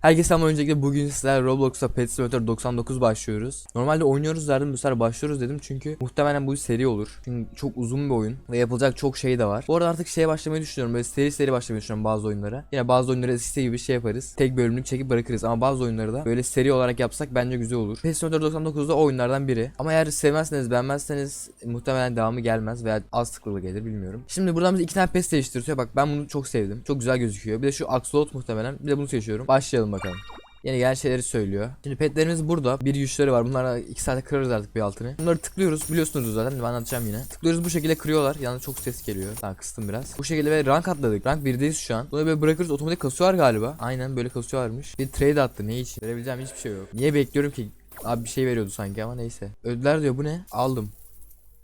Herkese selam öncelikle bugün sizlerle Roblox'ta Pet Simulator 99 başlıyoruz. Normalde oynuyoruz derdim bu sefer başlıyoruz dedim çünkü muhtemelen bu seri olur. Çünkü çok uzun bir oyun ve yapılacak çok şey de var. Bu arada artık şeye başlamayı düşünüyorum böyle seri seri başlamayı düşünüyorum bazı oyunlara. Yine bazı oyunları eskisi gibi şey yaparız. Tek bölümlük çekip bırakırız ama bazı oyunları da böyle seri olarak yapsak bence güzel olur. Pet Simulator 99'da o oyunlardan biri. Ama eğer sevmezseniz beğenmezseniz muhtemelen devamı gelmez veya az tıklığı gelir bilmiyorum. Şimdi buradan bize iki tane pet değiştiriyor. Bak ben bunu çok sevdim. Çok güzel gözüküyor. Bir de şu Axolot muhtemelen. Bir de bunu seçiyorum. Başlayalım bakalım. Yeni gelen şeyleri söylüyor. Şimdi petlerimiz burada. Bir güçleri var. Bunlara 2 saate kırarız artık bir altını. Bunları tıklıyoruz. Biliyorsunuz zaten. Ben anlatacağım yine. Tıklıyoruz bu şekilde kırıyorlar. Yalnız çok ses geliyor. Tamam kıstım biraz. Bu şekilde ve rank atladık. Rank 1'deyiz şu an. Bunu böyle bırakırız. Otomatik kasıyorlar galiba. Aynen böyle kasıyorlarmış. Bir trade attı. Ne için? Verebileceğim hiçbir şey yok. Niye bekliyorum ki? Abi bir şey veriyordu sanki ama neyse. Ödüler diyor. Bu ne? Aldım.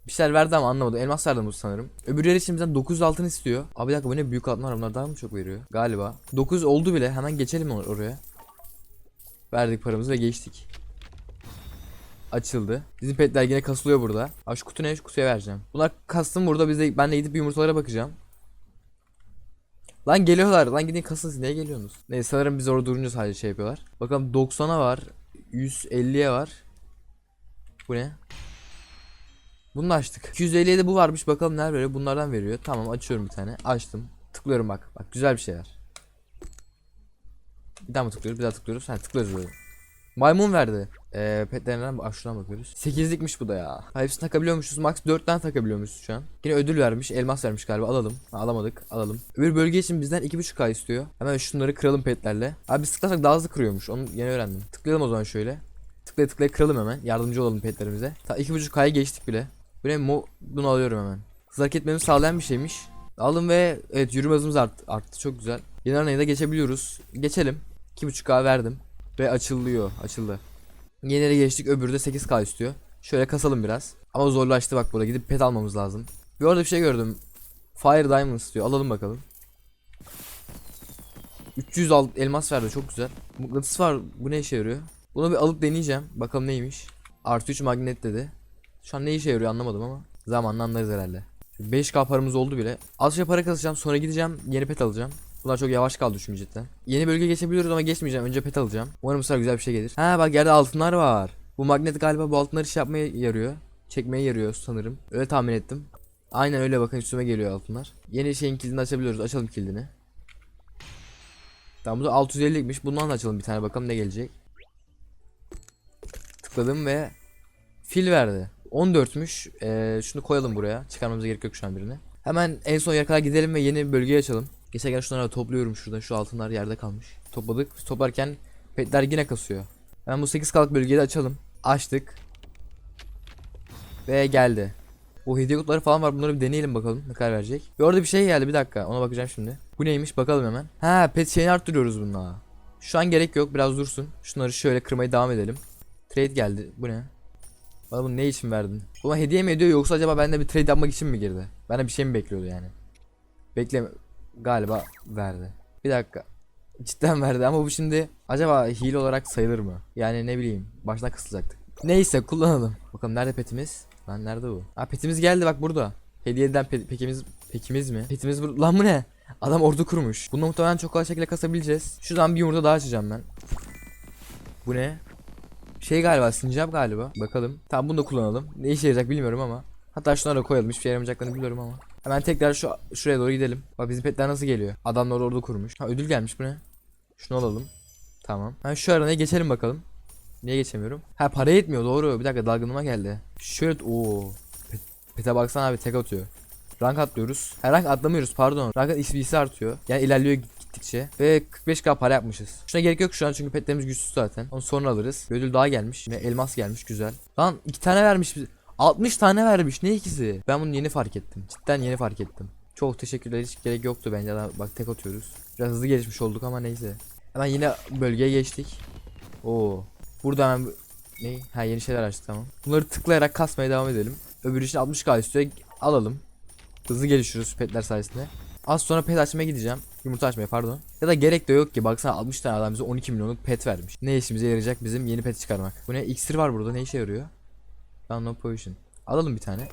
Bir şeyler verdi ama anlamadım. Elmas verdi bu sanırım. Öbürleri için bizden 9 altın istiyor. Abi bir dakika bu ne büyük altınlar bunlar daha mı çok veriyor? Galiba. 9 oldu bile. Hemen geçelim or- oraya. Verdik paramızı ve geçtik. Açıldı. Bizim petler yine kasılıyor burada. Abi şu kutu ne? Şu kutuya vereceğim. Bunlar kastım burada. Biz de, ben de gidip yumurtalara bakacağım. Lan geliyorlar. Lan gidin kasın siz. Niye geliyorsunuz? Neyse sanırım biz orada durunca sadece şey yapıyorlar. Bakalım 90'a var. 150'ye var. Bu ne? Bunu açtık. 250'ye de bu varmış. Bakalım neler veriyor. Bunlardan veriyor. Tamam açıyorum bir tane. Açtım. Tıklıyorum bak. Bak güzel bir şeyler. Bir daha mı tıklıyoruz? Bir daha tıklıyoruz. Ha tıklıyoruz böyle. Maymun verdi. Ee, petlerinden ah, şuradan bakıyoruz. 8'likmiş bu da ya. Ha, hepsini takabiliyormuşuz. Max 4 tane takabiliyormuşuz şu an. Yine ödül vermiş. Elmas vermiş galiba. Alalım. Ha, alamadık. Alalım. Öbür bölge için bizden 2.5k istiyor. Hemen şunları kıralım petlerle. Abi biz tıklarsak daha hızlı kırıyormuş. Onu yeni öğrendim. Tıklayalım o zaman şöyle. Tıklaya tıklaya kıralım hemen. Yardımcı olalım petlerimize. Ta 2.5k'ya geçtik bile. Bu ne? Mo bunu alıyorum hemen. Hız hareket etmemizi sağlayan bir şeymiş. Aldım ve evet yürüme hızımız art, arttı. Çok güzel. Yeni arenaya da geçebiliyoruz. Geçelim. 2.5k verdim. Ve açılıyor. Açıldı. Yenilere geçtik. Öbürü de 8k istiyor. Şöyle kasalım biraz. Ama zorlaştı bak burada. Gidip pet almamız lazım. Bir orada bir şey gördüm. Fire Diamonds diyor. Alalım bakalım. 300 al elmas verdi. Çok güzel. Mıknatıs var. Bu ne işe yarıyor? Bunu bir alıp deneyeceğim. Bakalım neymiş. Artı 3 magnet dedi. Şu an ne işe yarıyor anlamadım ama. Zamanla anlarız herhalde. 5k paramız oldu bile. Az şey para kasacağım. Sonra gideceğim. Yeni pet alacağım. Bunlar çok yavaş kaldı çünkü cidden. Yeni bölge geçebiliyoruz ama geçmeyeceğim. Önce pet alacağım. Umarım bu sefer güzel bir şey gelir. Ha bak yerde altınlar var. Bu magnet galiba bu altınları iş yapmaya yarıyor. Çekmeye yarıyor sanırım. Öyle tahmin ettim. Aynen öyle bakın üstüme geliyor altınlar. Yeni şeyin kilidini açabiliyoruz. Açalım kilidini. Tamam bu da 650'likmiş. Bundan da açalım bir tane bakalım ne gelecek. Tıkladım ve fil verdi. 14'müş. Ee, şunu koyalım buraya. Çıkarmamıza gerek yok şu an birini. Hemen en son yere kadar gidelim ve yeni bir bölgeyi açalım. Geçerken şunları topluyorum şurada. Şu altınlar yerde kalmış. Topladık. Toplarken petler yine kasıyor. Hemen bu 8 kalık bölgeyi de açalım. Açtık. Ve geldi. Bu hediye kutuları falan var. Bunları bir deneyelim bakalım ne kadar verecek. Ve orada bir şey geldi bir dakika. Ona bakacağım şimdi. Bu neymiş bakalım hemen. Ha pet şeyini arttırıyoruz bununla. Şu an gerek yok. Biraz dursun. Şunları şöyle kırmaya devam edelim. Trade geldi. Bu ne? Bana bunu ne için verdin? Buna hediye mi ediyor yoksa acaba bende bir trade yapmak için mi girdi? Bende bir şey mi bekliyordu yani? Bekleme galiba verdi. Bir dakika. Cidden verdi ama bu şimdi acaba hile olarak sayılır mı? Yani ne bileyim baştan kısılacaktık. Neyse kullanalım. Bakalım nerede petimiz? Lan nerede bu? Ha petimiz geldi bak burada. Hediyeden pe pekimiz pekimiz mi? Petimiz bu. Lan bu ne? Adam ordu kurmuş. Bunu muhtemelen çok kolay şekilde kasabileceğiz. Şuradan bir yumurta daha açacağım ben. Bu ne? Şey galiba sincap galiba. Bakalım. Tamam bunu da kullanalım. Ne işe yarayacak bilmiyorum ama. Hatta şunları da koyalım. Hiçbir şey yaramayacaklarını biliyorum ama. Hemen tekrar şu şuraya doğru gidelim. Bak bizim petler nasıl geliyor. Adamlar orada kurmuş. Ha ödül gelmiş bu ne? Şunu alalım. Tamam. Ha şu aranaya geçelim bakalım. Niye geçemiyorum? Ha para yetmiyor doğru. Bir dakika dalgınıma geldi. Şöyle o Pet, pete baksana abi tek atıyor. Rank atlıyoruz. Her rank atlamıyoruz pardon. Rank XP'si artıyor. Yani ilerliyor gittikçe. Ve 45k para yapmışız. Şuna gerek yok şu an çünkü petlerimiz güçsüz zaten. Onu sonra alırız. Bir ödül daha gelmiş. Ve elmas gelmiş güzel. Lan iki tane vermiş bize. 60 tane vermiş ne ikisi? Ben bunu yeni fark ettim. Cidden yeni fark ettim. Çok teşekkürler hiç gerek yoktu bence. Bak tek atıyoruz. Biraz hızlı gelişmiş olduk ama neyse. Hemen yine bölgeye geçtik. Oo. Burada hemen ne? Ha yeni şeyler açtık tamam. Bunları tıklayarak kasmaya devam edelim. Öbür için 60k istiyor. Alalım. Hızlı gelişiyoruz petler sayesinde. Az sonra pet açmaya gideceğim. Yumurta açmaya pardon. Ya da gerek de yok ki. Baksana 60 tane adam bize 12 milyonluk pet vermiş. Ne işimize yarayacak bizim yeni pet çıkarmak. Bu ne? İksir var burada. Ne işe yarıyor? Lan no potion. Alalım bir tane.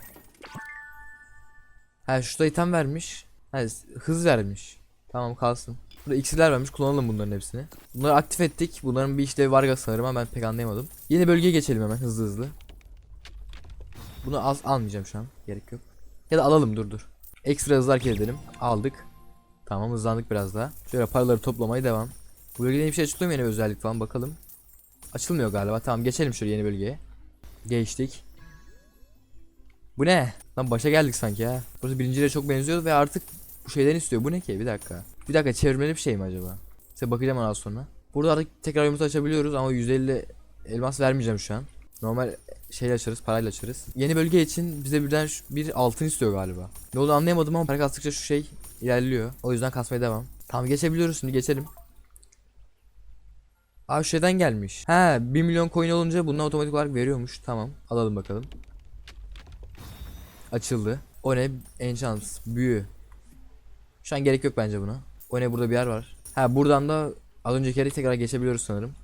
Ha şurada item vermiş. Ha hız vermiş. Tamam kalsın. Burada iksirler vermiş kullanalım bunların hepsini. Bunları aktif ettik. Bunların bir işlevi var sanırım ama ben pek anlayamadım. Yeni bölgeye geçelim hemen hızlı hızlı. Bunu az almayacağım şu an. Gerek yok. Ya da alalım dur dur. Ekstra hızlı hareket edelim. Aldık. Tamam hızlandık biraz daha. Şöyle paraları toplamaya devam. Bu bölgede bir şey açılıyor mu yeni bir özellik falan bakalım. Açılmıyor galiba. Tamam geçelim şöyle yeni bölgeye. Geçtik. Bu ne? Lan başa geldik sanki ya. Burası birinciyle çok benziyor ve artık bu şeyden istiyor. Bu ne ki? Bir dakika. Bir dakika çevirmeli bir şey mi acaba? Size bakacağım ondan sonra. Burada artık tekrar yumurta açabiliyoruz ama 150 elmas vermeyeceğim şu an. Normal şeyle açarız, parayla açarız. Yeni bölge için bize birden bir altın istiyor galiba. Ne olduğunu anlayamadım ama para kastıkça şu şey ilerliyor. O yüzden kasmaya devam. Tamam geçebiliyoruz şimdi geçelim. Aa şeyden gelmiş. Ha 1 milyon coin olunca bundan otomatik olarak veriyormuş. Tamam alalım bakalım. Açıldı. O ne? Enchant. Büyü. Şu an gerek yok bence buna. O ne burada bir yer var. Ha buradan da az önceki yere tekrar geçebiliyoruz sanırım.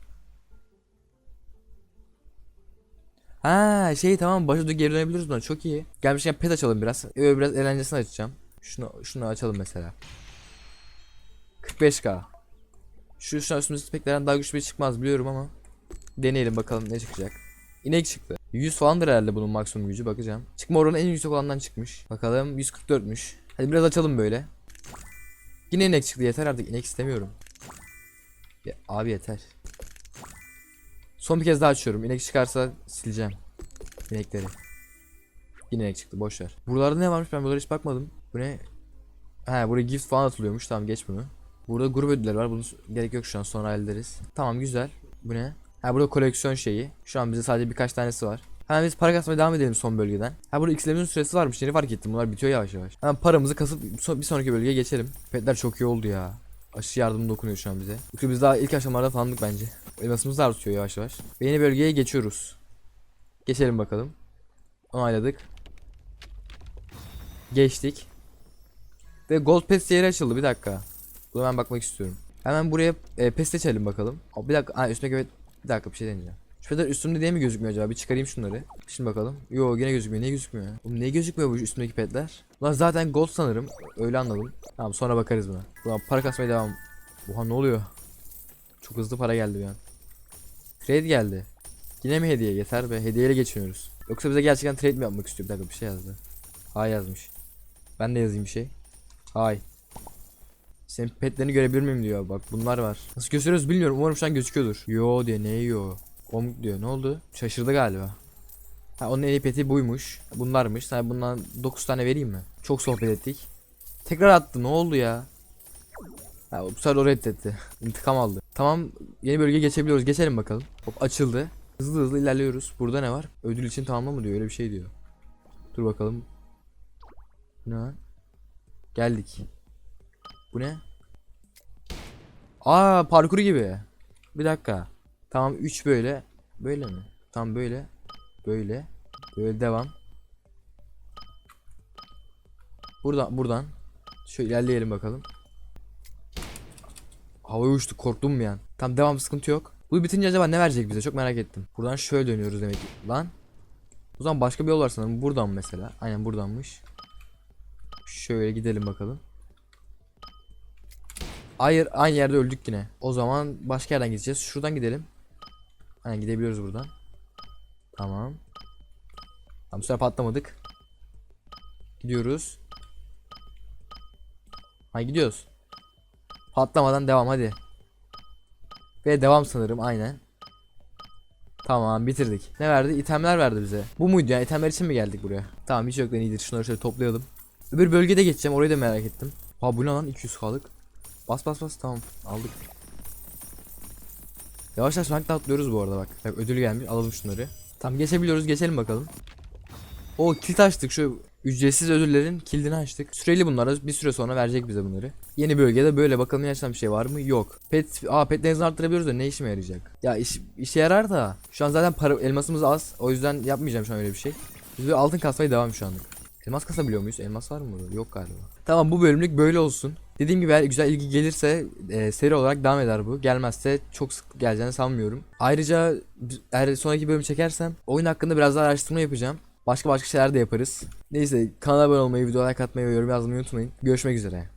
Ha şey tamam başa geri dönebiliriz buna çok iyi. Gelmişken pet açalım biraz. Öyle biraz eğlencesini açacağım. Şunu şunu açalım mesela. 45k. Şu şu an üstümüzdeki daha güçlü bir şey çıkmaz biliyorum ama deneyelim bakalım ne çıkacak. İnek çıktı. 100 falandır herhalde bunun maksimum gücü bakacağım. Çıkma oranı en yüksek olandan çıkmış. Bakalım 144'müş. Hadi biraz açalım böyle. Yine inek çıktı yeter artık inek istemiyorum. Ya, abi yeter. Son bir kez daha açıyorum. İnek çıkarsa sileceğim. İnekleri. Yine inek çıktı boş ver. Buralarda ne varmış ben buralara hiç bakmadım. Bu ne? Ha buraya gift falan atılıyormuş. Tamam geç bunu. Burada grup ödülleri var. Bunu gerek yok şu an sonra hallederiz. Tamam güzel. Bu ne? Ha burada koleksiyon şeyi. Şu an bize sadece birkaç tanesi var. Hemen biz para kasmaya devam edelim son bölgeden. Ha burada x'lerimizin süresi varmış. Yeni fark ettim. Bunlar bitiyor yavaş yavaş. Hemen paramızı kasıp bir sonraki bölgeye geçelim. Petler çok iyi oldu ya. Aşı yardım dokunuyor şu an bize. Çünkü biz daha ilk aşamalarda falandık bence. Elmasımız da artıyor yavaş yavaş. Ve yeni bölgeye geçiyoruz. Geçelim bakalım. Onayladık. Geçtik. Ve Gold Pass yeri açıldı bir dakika. Buna ben bakmak istiyorum. Hemen buraya e, pes seçelim bakalım. Aa, bir dakika. Ha, üstüne evet. Bir dakika bir şey deneyeceğim. Şu kadar üstümde diye mi gözükmüyor acaba? Bir çıkarayım şunları. Şimdi bakalım. Yo yine gözükmüyor. Niye gözükmüyor? Oğlum niye gözükmüyor bu üstümdeki petler? Ulan zaten gold sanırım. Öyle anladım. Tamam sonra bakarız buna. Ulan para kasmaya devam. Oha ne oluyor? Çok hızlı para geldi bir an. Trade geldi. Yine mi hediye? Yeter be. Hediyeyle geçiniyoruz. Yoksa bize gerçekten trade mi yapmak istiyor? Bir dakika bir şey yazdı. Hay yazmış. Ben de yazayım bir şey. Hay. Senin petlerini görebilir miyim diyor. Bak bunlar var. Nasıl gösteriyoruz bilmiyorum. Umarım şu an gözüküyordur. Yo diyor. Ne yo? Komik diyor. Ne oldu? Şaşırdı galiba. Ha onun iyi peti buymuş. Bunlarmış. Sana bundan 9 tane vereyim mi? Çok sohbet ettik. Tekrar attı. Ne oldu ya? Ha, bu sefer o reddetti. İntikam aldı. Tamam yeni bölgeye geçebiliyoruz. Geçelim bakalım. Hop açıldı. Hızlı hızlı ilerliyoruz. Burada ne var? Ödül için tamamla mı diyor? Öyle bir şey diyor. Dur bakalım. Ne? var? Geldik. Bu ne? Aa parkuru gibi. Bir dakika. Tamam 3 böyle. Böyle mi? Tam böyle. Böyle. Böyle devam. Buradan buradan. Şöyle ilerleyelim bakalım. Havaya uçtuk korktum mu yani? Tam devam sıkıntı yok. Bu bitince acaba ne verecek bize çok merak ettim. Buradan şöyle dönüyoruz demek ki. Lan. O zaman başka bir yol var sanırım. Buradan mesela. Aynen buradanmış. Şöyle gidelim bakalım. Hayır aynı yerde öldük yine. O zaman başka yerden gideceğiz. Şuradan gidelim. Aynen gidebiliyoruz buradan. Tamam. Tamam bu sefer patlamadık. Gidiyoruz. Ha gidiyoruz. Patlamadan devam hadi. Ve devam sanırım aynen. Tamam bitirdik. Ne verdi? İtemler verdi bize. Bu muydu ya? İtemler için mi geldik buraya? Tamam hiç yoktan iyidir. Şunları şöyle toplayalım. Öbür bölgede geçeceğim. Orayı da merak ettim. Ha bu ne lan? 200 kalık. Bas bas bas tamam aldık. Yavaş yavaş rankta atlıyoruz bu arada bak. Bak ödül gelmiş alalım şunları. Tamam geçebiliyoruz geçelim bakalım. O kilit açtık şu ücretsiz ödüllerin kilidini açtık. Süreli bunlara bir süre sonra verecek bize bunları. Yeni bölgede böyle bakalım yaşanan bir şey var mı? Yok. Pet, aa pet denizini arttırabiliyoruz da ne işime yarayacak? Ya iş, işe yarar da şu an zaten para, elmasımız az. O yüzden yapmayacağım şu an öyle bir şey. Biz böyle altın kasmaya devam şu anlık. Elmas kasabiliyor muyuz? Elmas var mı burada? Yok galiba. Tamam bu bölümlük böyle olsun. Dediğim gibi eğer güzel ilgi gelirse e, seri olarak devam eder bu. Gelmezse çok sık geleceğini sanmıyorum. Ayrıca eğer sonraki bölüm çekersem oyun hakkında biraz daha araştırma yapacağım. Başka başka şeyler de yaparız. Neyse kanala abone olmayı, videoya like atmayı ve yorum yazmayı unutmayın. Görüşmek üzere.